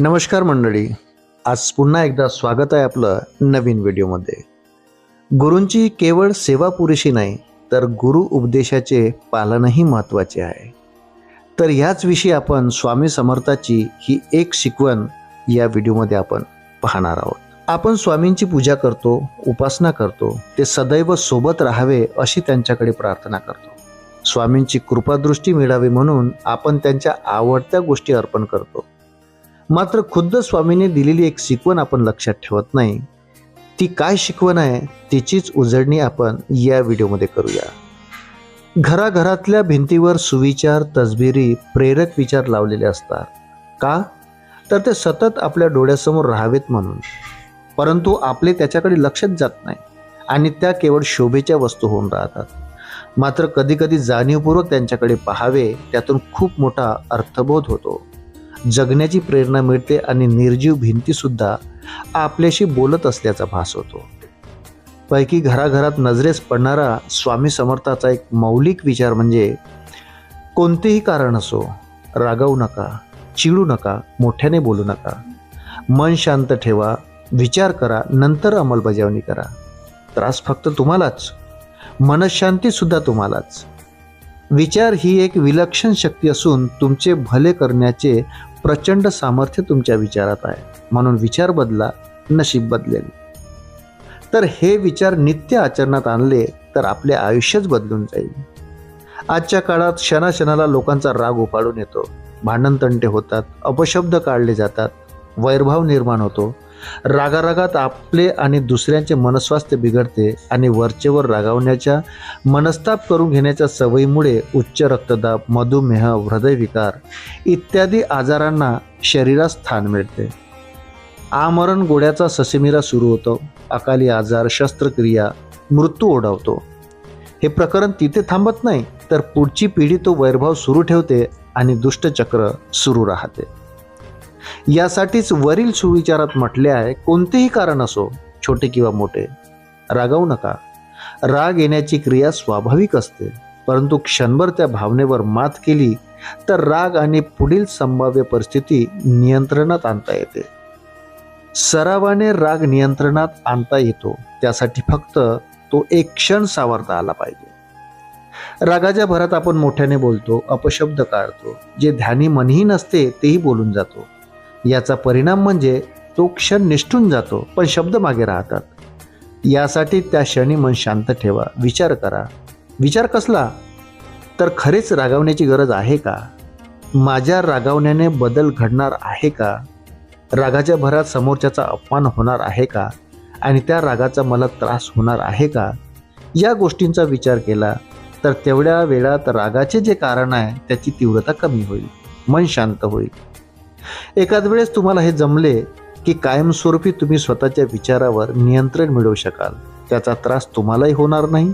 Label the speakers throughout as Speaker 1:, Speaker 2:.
Speaker 1: नमस्कार मंडळी. आज पुन्हा एकदा स्वागत आहे आपलं नवीन व्हिडिओमध्ये. गुरूंची केवळ सेवा पुरेशी नाही तर गुरु उपदेशाचे पालनही महत्त्वाचे आहे. तर ह्याच विषयी आपण स्वामी समर्थाची ही एक शिकवण या व्हिडिओमध्ये आपण पाहणार आहोत. आपण स्वामींची पूजा करतो उपासना करतो ते सदैव सोबत राहावे अशी त्यांच्याकडे प्रार्थना करतो. स्वामींची कृपादृष्टी मिळावी म्हणून आपण त्यांच्या आवडत्या गोष्टी अर्पण करतो. मात्र खुद्द स्वामीने दिलेली एक शिकवण आपण लक्षात ठेवत नाही. ती काय शिकवण आहे तिचीच उजळणी आपण या व्हिडिओमध्ये करूया. घराघरातल्या भिंतीवर सुविचार तसबिरी प्रेरक विचार लावलेले असतात. का? तर ते सतत आपल्या डोळ्यासमोर राहावेत म्हणून. परंतु आपले त्याच्याकडे लक्षच जात नाही आणि त्या केवळ शोभेच्या वस्तू होऊन राहतात. मात्र कधीकधी जाणीवपूर्वक त्यांच्याकडे पाहावे त्यातून खूप मोठा अर्थबोध होतो. जगण्याची प्रेरणा मिळते आणि निर्जीव भिंतीसुद्धा आपल्याशी बोलत असल्याचा भास होतो. पैकी घराघरात नजरेस पडणारा स्वामी समर्थाचा एक मौलिक विचार म्हणजे कोणतेही कारण असो रागावू नका चिडू नका मोठ्याने बोलू नका. मन शांत ठेवा विचार करा नंतर अंमलबजावणी करा. त्रास फक्त तुम्हालाच. मनशांतीसुद्धा तुम्हालाच. विचार ही एक विलक्षण शक्ती असून तुमचे भले करण्याचे प्रचंड सामर्थ्य तुमच्या विचारात आहे. म्हणून विचार बदला नशीब बदलेल. तर हे विचार नित्य आचरणात आणले तर आपले आयुष्यच बदलून जाईल. आजच्या काळात क्षणाक्षणाला लोकांचा राग उपाडून येतो. भांडणतंटे होतात अपशब्द काढले जातात वैरभाव निर्माण होतो रागारागात आपले आणि दुसऱ्यांचे मनस्वास्थ्य बिघडते आणि वरचेवर रागावण्याच्या मनस्ताप करून घेण्याच्या सवयीमुळे उच्च रक्तदाब मधुमेह हृदयविकार इत्यादी आजारांना शरीरास स्थान मिळते. आमरण गोड्याचा ससेमिरा सुरू होतो. अकाली आजार शस्त्रक्रिया मृत्यू ओढावतो. हे प्रकरण तिथे थांबत नाही तर पुढची पिढी तो वैरभाव सुरू ठेवते आणि दुष्टचक्र सुरू राहते. यासाठीच वरील सुविचारात म्हटले आहे कोणतेही कारण असो छोटे किंवा मोठे रागावू नका. राग येण्याची क्रिया स्वाभाविक असते परंतु क्षणभर त्या भावनेवर मात केली तर राग आणि पुढील संभाव्य परिस्थिती नियंत्रणात आणता येते. सरावाने राग नियंत्रणात आणता येतो त्यासाठी फक्त तो एक क्षण सावरता आला पाहिजे. रागाच्या भरात आपण मोठ्याने बोलतो अपशब्द काढतो जे ध्यानी मनही नसते तेही बोलून जातो. याचा परिणाम म्हणजे तो क्षण निष्ठून जातो पण शब्द मागे राहतात. यासाठी त्या क्षणी मन शांत ठेवा विचार करा. विचार कसला? तर खरेच रागावण्याची गरज आहे का? माझ्या रागावण्याने बदल घडणार आहे का? रागाच्या भरात समोरच्याचा अपमान होणार आहे का? आणि त्या रागाचा मला त्रास होणार आहे का? या गोष्टींचा विचार केला तर तेवढ्या वेळात रागाचे जे कारण आहे त्याची तीव्रता कमी होईल. मन शांत होईल. एखाद वेळेस तुम्हाला हे जमले की कायमस्वरूपी तुम्ही स्वतःच्या विचारावर नियंत्रण मिळवू शकाल. त्याचा त्रास तुम्हालाही होणार नाही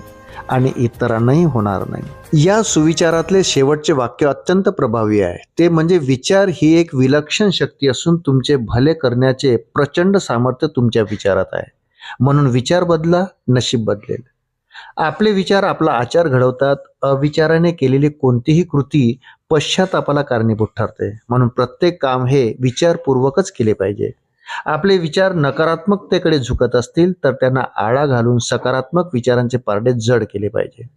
Speaker 1: आणि इतरांनाही होणार नाही. या सुविचारातले शेवटचे वाक्य अत्यंत प्रभावी आहे. ते म्हणजे विचार ही एक विलक्षण शक्ती असून तुमचे भले करण्याचे प्रचंड सामर्थ्य तुमच्या विचारात आहे. म्हणून विचार बदला नशीब बदलेल. आपले विचार आपला आचार घडवतात. अविचाराने केलेली कोणतीही कृती पश्चातापाला कारणीभूत ठरते. म्हणून प्रत्येक काम हे विचारपूर्वकच केले पाहिजे. आपले विचार नकारात्मकतेकडे झुकत असतील तर त्यांना आळा घालून सकारात्मक विचारांचे पारडे जड केले पाहिजे.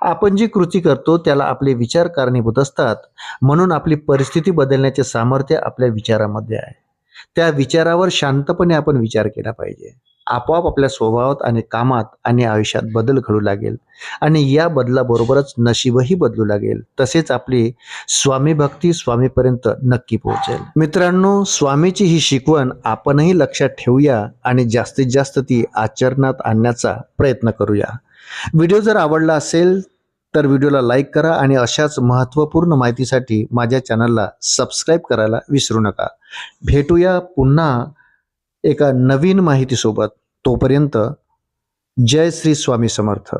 Speaker 1: आपण जी कृती करतो त्याला आपले विचार कारणीभूत असतात. म्हणून आपली परिस्थिती बदलण्याचे सामर्थ्य आपल्या विचारामध्ये आहे. त्या विचारावर शांतपणे आपण विचार केला पाहिजे. आपोआप आपल्या स्वभावात आणि कामात आणि आयुष्यात बदल घडू लागेल. आणि या बदलाबरोबरच नशीबही बदलू लागेल. तसेच आपली स्वामी भक्ती स्वामीपर्यंत नक्की पोहोचेल. मित्रांनो स्वामीची ही शिकवण आपणही लक्षात ठेवूया आणि जास्तीत जास्त ती आचरणात आणण्याचा प्रयत्न करूया. व्हिडिओ जर आवडला असेल तर व्हिडिओला लाईक करा आणि अशाच महत्त्वपूर्ण माहितीसाठी माझ्या चॅनलला सबस्क्राईब करायला विसरू नका. भेटूया पुन्हा एका नवीन माहितीसोबत तोपर्यंत जय श्री स्वामी समर्थ.